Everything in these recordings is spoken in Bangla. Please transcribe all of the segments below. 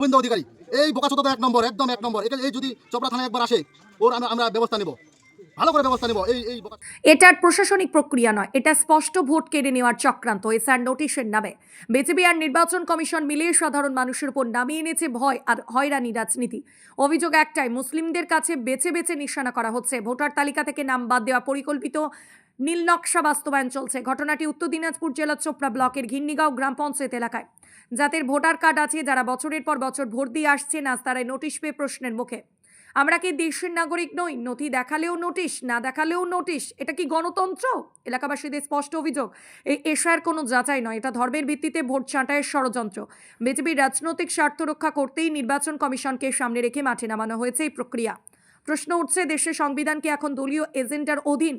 গোবিন্দ অধিকারী। এই বোকা চোদ্দ এক নম্বর, একদম এক নম্বর। এটা এই যদি চপড়া থানায় একবার আসে, ওর আমরা ব্যবস্থা নেব। ভালো করে ব্যবস্থা নেব। এই এই এটার প্রশাসনিক প্রক্রিয়া নয়, এটা স্পষ্ট ভোট কেড়ে নেওয়ার চক্রান্ত, এসআর নোটিশের নামে। বিজেপি আর নির্বাচন কমিশন মিলিয়ে সাধারণ মানুষের উপর নামিয়ে এনেছে ভয় আর হয়রানি রাজনীতি। অভিযোগ একটাই, মুসলিমদের কাছে বেছে বেছে নিশানা করা হচ্ছে। ভোটার তালিকা থেকে নাম বাদ দেওয়া পরিকল্পিত নীল নকশা বাস্তবায়ন চলছে। ঘটনাটি উত্তর দিনাজপুর জেলার চোপড়া ব্লকের ঘিন্নিগাঁও গ্রাম পঞ্চায়েত এলাকায়। যাদের ভোটার কার্ড আছে, যারা বছরের পর বছর ভোট দিয়ে আসছেন, আজ তারাই নোটিশ পেয়ে প্রশ্নের মুখে। আমরা কি দেশের নাগরিক নই? নথি দেখালেও নোটিশ, না দেখালেও নোটিশ, এটা কি গণতন্ত্র? এলাকাবাসীদের স্পষ্ট অভিযোগ। এই এশায়ের কোনো যাচাই নয়, এটা ধর্মের ভিত্তিতে ভোট ছাঁটাইয়ের ষড়যন্ত্র। বিজেপির রাজনৈতিক স্বার্থ রক্ষা করতেই নির্বাচন কমিশনকে সামনে রেখে মাঠে নামানো হয়েছে এই প্রক্রিয়া। প্রশ্ন উঠছে, দেশের সংবিধান কি এখন দলীয় এজেন্ডার অধীন?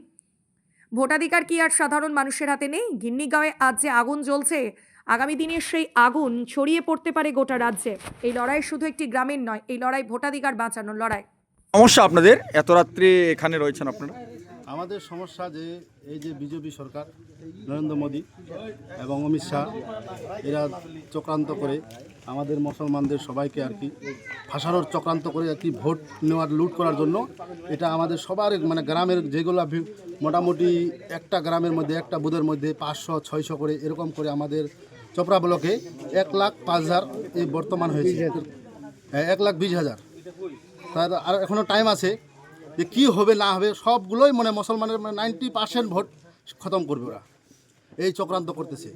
ভোটাধিকার কি আর সাধারণ মানুষের হাতে নেই? ঘিন্নিগাঁওয়ে আজ যে আগুন জ্বলছে আগামী দিনে সেই আগুন ছড়িয়ে পড়তে পারে গোটা রাজ্যে। এই লড়াই শুধু একটি গ্রামের নয় এই লড়াই ভোটাধিকার বাঁচানোর লড়াই। সমস্যা আপনাদের? এত রাত্রে এখানে রয়েছেন আপনারা? আমাদের সমস্যা যে এই যে বিজেপি সরকার নরেন্দ্র মোদী এবং অমিত শাহ এরা চক্রান্ত করে আমাদের মুসলমানদের সবাইকে আর কি ফাঁসানোর চক্রান্ত করে আর কি ভোট নেওয়ার লুট করার জন্য এটা আমাদের সবার মানে গ্রামের যেগুলো মোটামুটি একটা গ্রামের মধ্যে একটা বুধের মধ্যে পাঁচশো ছয়শো করে এরকম করে আমাদের চপড়া ব্লকে এক লাখ পাঁচ হাজার এই বর্তমান হয়েছে। হ্যাঁ, এক লাখ বিশ হাজার। তার আর এখনও টাইম আছে যে কী হবে না হবে সবগুলোই মানে মুসলমানের মানে নাইনটি পার্সেন্ট ভোট খতম করবে ওরা। এই চক্রান্ত করতেছে।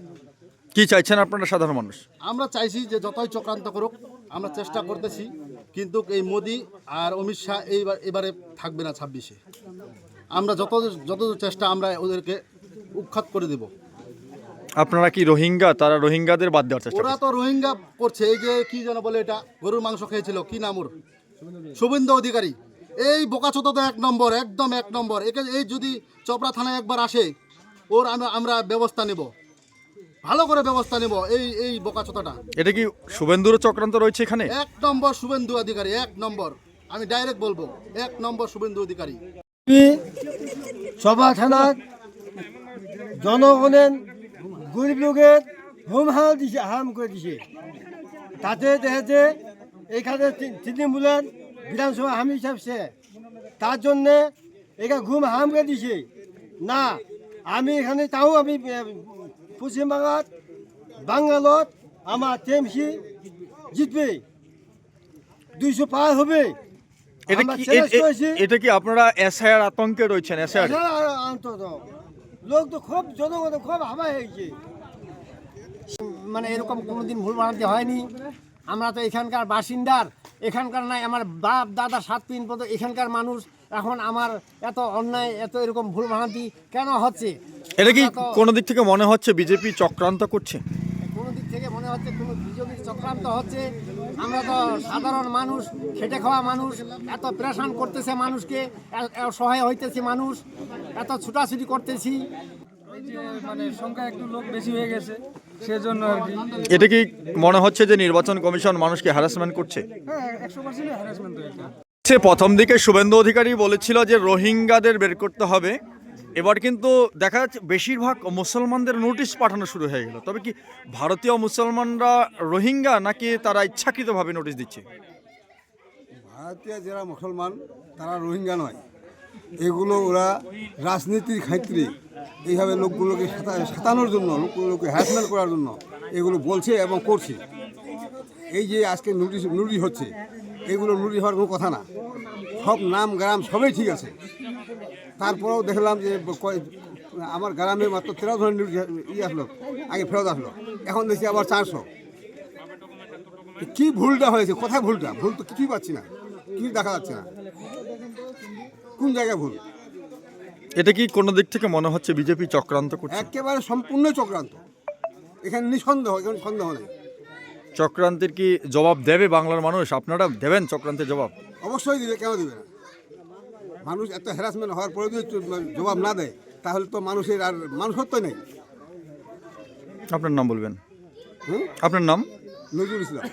কি চাইছেন আপনারা সাধারণ মানুষ? আমরা চাইছি যে যতই চক্রান্ত করুক আমরা চেষ্টা করতেছি কিন্তু এই মোদি আর অমিত শাহ এইবার এবারে থাকবে না ছাব্বিশে। আমরা যত যত চেষ্টা আমরা ওদেরকে উৎখাত করে দেব। আপনারা কি রোহিঙ্গা? তারা রোহিঙ্গাদের বাদ দেওয়ার চেষ্টা ওরা তো রোহিঙ্গা করছে। এই যে কি যেন বলে এটা? গরুর মাংস খেয়েছিল। কি নাম ওর? শুভেন্দু অধিকারী। এই বোকাচোদা তো এক নম্বর একদম এক নম্বর। একে এই যদি চপড়া থানায় একবার আসে ওর আমরা আমরা ব্যবস্থা নেব। ভালো করে ব্যবস্থা নেব এই এই বোকাচোদাটা এটা কি শুভেন্দুর চক্রান্ত রয়েছে এখানে? এক নম্বর শুভেন্দু অধিকারী এক নম্বর। আমি ডাইরেক্ট বলব এক নম্বর শুভেন্দু অধিকারী। সভা থানার জনগণের গরিব লোকের হোম হাল দিছে হারাম করে দিছে। তাতে দেখেছে এখানে তৃণমূলের বিধানসভা হামি সাহেবছে তার জন্যে এখানে ঘুম হাম করে দিছে। না আমি এখানে তাও আমি পশ্চিমবাংলার বাঙ্গালত আমার টিএমসি জিতবে। দুইশো পার হবে। এটা কি আপনারা এসআইআর আতঙ্কে রয়েছেন এসআইআর? অন্তত লোক তো খুব জনগণ খুব হাওয়া হয়েছে। মানে এরকম কোনোদিন ভুল বানাতে হয়নি। আমরা তো এখানকার বাসিন্দার এখানকার নাই আমার বাপ দাদা সাত দিন পর্যন্ত এখানকার মানুষ। এখন আমার এত অন্যায় এত এরকম ভুল ভ্রান্তি কেন হচ্ছে? এটা কি কোনো দিক থেকে মনে হচ্ছে বিজেপি চক্রান্ত করছে? কোনো দিক থেকে মনে হচ্ছে কোনো বিজেপির চক্রান্ত হচ্ছে? আমরা তো সাধারণ মানুষ খেটে খাওয়া মানুষ এত প্রেশান করতেছে মানুষকে সহায় হইতেছে মানুষ এত ছুটাছুটি করতেছি। মানে সংখ্যা একটু লোক বেশি হয়ে গেছে সেজন্য আর কি। এটা কি মনে হচ্ছে যে নির্বাচন কমিশন মানুষকে হ্যারাসমেন্ট করছে? হ্যাঁ একশো পার্সেন্ট হ্যারাসমেন্ট হয়েছে। প্রথম দিকে শুভেন্দু অধিকারী বলেছিল যে রোহিঙ্গাদের বের করতে হবে। এবার কিন্তু দেখা যাচ্ছে বেশিরভাগ মুসলমানদের নোটিশ পাঠানো শুরু হয়ে গেল। তবে কি ভারতীয় মুসলমানরা রোহিঙ্গা নাকি তারা ইচ্ছাকৃতভাবে নোটিশ দিচ্ছে? ভারতীয় যারা মুসলমান, তারা রোহিঙ্গা নয়। এগুলো ওরা রাজনীতির ক্ষেত্রে এইভাবে লোকগুলোকে সাঁতা- সাঁতানোর জন্য, লোকগুলোকে হ্যারাসমেন্ট করার জন্য এগুলো বলছে এবং করছে। এই যে আজকে নোটিশ নোটিশ হচ্ছে, এগুলো নোটিশ হওয়ার কোনো কথা না। সব নাম, গ্রাম সবই ঠিক আছে। তারপরেও দেখলাম যে আমার গ্রামে মাত্র তেরো ধরনের ই আসলো আগে ফেরত আসলো। এখন দেখছি আবার চারশো। কি ভুলটা হয়েছে? কোথায় ভুলটা? ভুল তো কিছুই পাচ্ছি না। কিছু দেখা যাচ্ছে না। কোন জায়গায় ভুল? এটা কি কোনো দিক থেকে মনে হচ্ছে বিজেপি চক্রান্ত করছে? একেবারে সম্পূর্ণ চক্রান্ত। এখানে নিঃসন্দেহ এখানে সন্দেহ নেই। চক্রান্তের কি জবাব দেবে বাংলার মানুষ? আপনারা দেবেন চক্রান্তের জবাব? অবশ্যই দিবে কেন দিবে না? মানুষ এত হ্যারাসমেন্ট হওয়ার পরে যদি জবাব না দেয় তাহলে তো মানুষের আর মানুষত্ব নেই। আপনার নাম বলবেন। হুম? আপনার নাম? নজরুল ইসলাম।